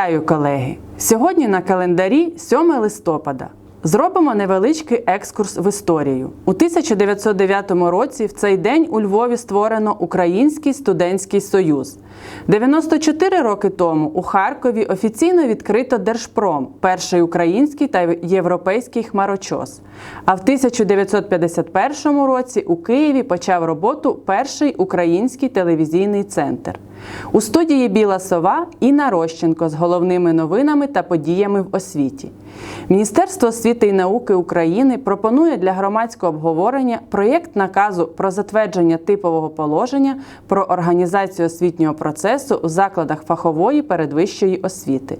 Вітаю, колеги! Сьогодні на календарі 7 листопада. Зробимо невеличкий екскурс в історію. У 1909 році в цей день у Львові створено Український студентський союз. 94 роки тому у Харкові офіційно відкрито Держпром, перший український та європейський хмарочос. А в 1951 році у Києві почав роботу перший український телевізійний центр. У студії Біла сова Інна Рощенко з головними новинами та подіями в освіті. Міністерство освіти і науки України пропонує для громадського обговорення проєкт наказу про затвердження типового положення про організацію освітнього процесу у закладах фахової передвищої освіти.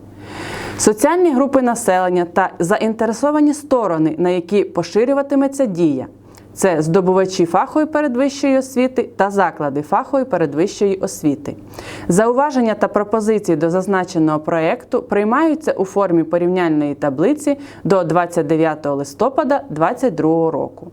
Соціальні групи населення та заінтересовані сторони, на які поширюватиметься дія. Це здобувачі фахової передвищої освіти та заклади фахової передвищої освіти. Зауваження та пропозиції до зазначеного проєкту приймаються у формі порівняльної таблиці до 29 листопада 2022 року.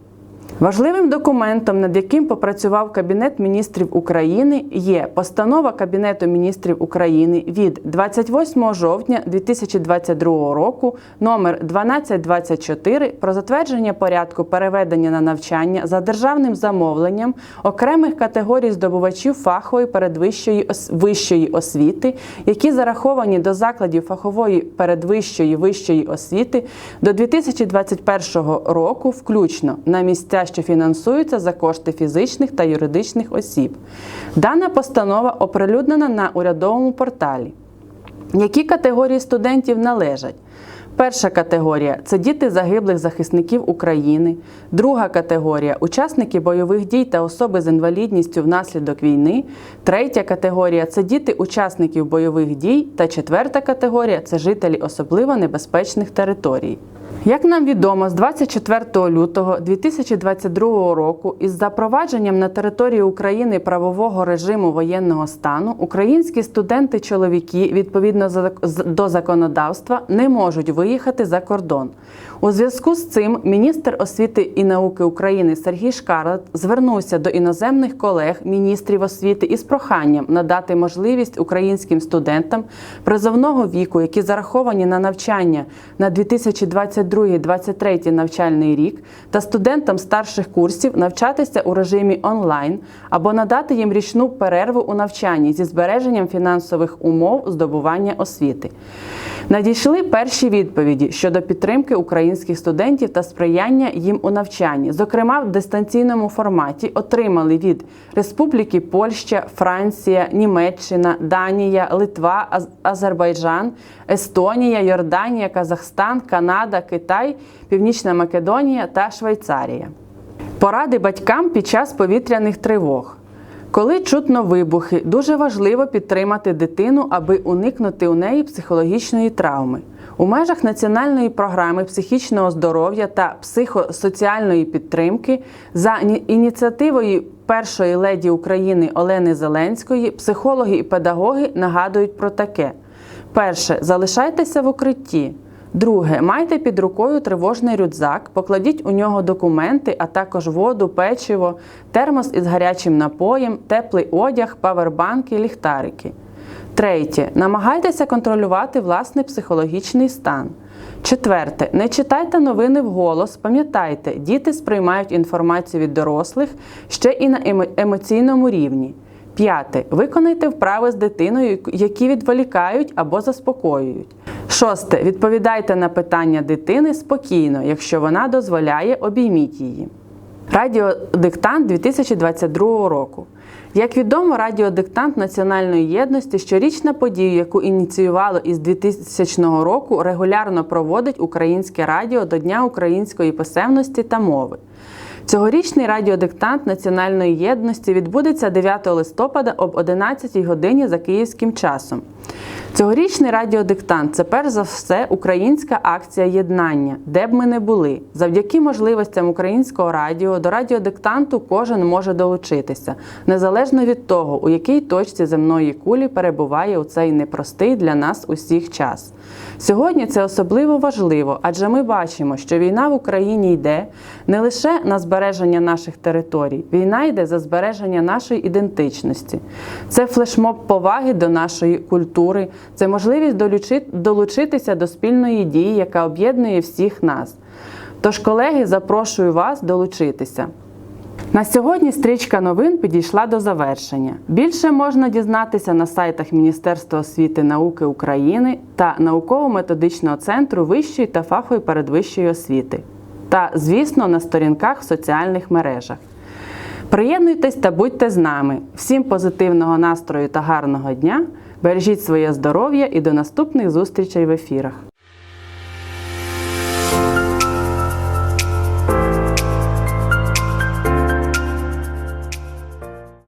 Важливим документом, над яким попрацював Кабінет міністрів України, є Постанова Кабінету міністрів України від 28 жовтня 2022 року номер 1224 про затвердження порядку переведення на навчання за державним замовленням окремих категорій здобувачів фахової передвищої вищої освіти, які зараховані до закладів фахової передвищої вищої освіти до 2021 року, включно на місця, що фінансуються за кошти фізичних та юридичних осіб. Дана постанова оприлюднена на урядовому порталі. Які категорії студентів належать? Перша категорія це діти загиблих захисників України. Друга категорія учасники бойових дій та особи з інвалідністю внаслідок війни. Третя категорія це діти учасників бойових дій. Та четверта категорія це жителі особливо небезпечних територій. Як нам відомо, з 24 лютого 2022 року із запровадженням на території України правового режиму воєнного стану українські студенти-чоловіки відповідно до законодавства не можуть виїхати за кордон. У зв'язку з цим міністр освіти і науки України Сергій Шкарлет звернувся до іноземних колег міністрів освіти із проханням надати можливість українським студентам призовного віку, які зараховані на навчання на 2022-2023 навчальний рік, та студентам старших курсів навчатися у режимі онлайн або надати їм річну перерву у навчанні зі збереженням фінансових умов здобування освіти. Надійшли перші відповіді щодо підтримки українських студентів та сприяння їм у навчанні. Зокрема, в дистанційному форматі отримали від Республіки Польща, Франція, Німеччина, Данія, Литва, Аз- Азербайджан, Естонія, Йорданія, Казахстан, Канада, Китай, Північна Македонія та Швейцарія. Поради батькам під час повітряних тривог. Коли чутно вибухи, дуже важливо підтримати дитину, аби уникнути у неї психологічної травми. У межах національної програми психічного здоров'я та психосоціальної підтримки за ініціативою першої леді України Олени Зеленської психологи і педагоги нагадують про таке: перше, залишайтеся в укритті. Друге, майте під рукою тривожний рюкзак, покладіть у нього документи, а також воду, печиво, термос із гарячим напоєм, теплий одяг, павербанки, ліхтарики. Третє. Намагайтеся контролювати власний психологічний стан. Четверте. Не читайте новини вголос. Пам'ятайте, діти сприймають інформацію від дорослих ще і на емоційному рівні. П'яте. Виконайте вправи з дитиною, які відволікають або заспокоюють. Шосте. Відповідайте на питання дитини спокійно. Якщо вона дозволяє, обійміть її. Радіодиктант 2022 року. Як відомо, радіодиктант національної єдності щорічна подія, яку ініціювало із 2000 року, регулярно проводить українське радіо до Дня української писемності та мови. Цьогорічний радіодиктант національної єдності відбудеться 9 листопада об 11 годині за київським часом. Цьогорічний радіодиктант це перш за все українська акція єднання, де б ми не були. Завдяки можливостям українського радіо до радіодиктанту кожен може долучитися, незалежно від того, у якій точці земної кулі перебуває у цей непростий для нас усіх час. Сьогодні це особливо важливо, адже ми бачимо, що війна в Україні йде не лише на збереження наших територій, війна йде за збереження нашої ідентичності. Це флешмоб поваги до нашої культури, це можливість долучи- долучитися до спільної дії, яка об'єднує всіх нас. Тож, колеги, запрошую вас долучитися. На сьогодні стрічка новин підійшла до завершення. Більше можна дізнатися на сайтах Міністерства освіти і науки України та науково-методичного центру вищої та фахової передвищої освіти. Та, звісно, на сторінках в соціальних мережах. Приєднуйтесь та будьте з нами. Всім позитивного настрою та гарного дня. Бережіть своє здоров'я і до наступних зустрічей в ефірах.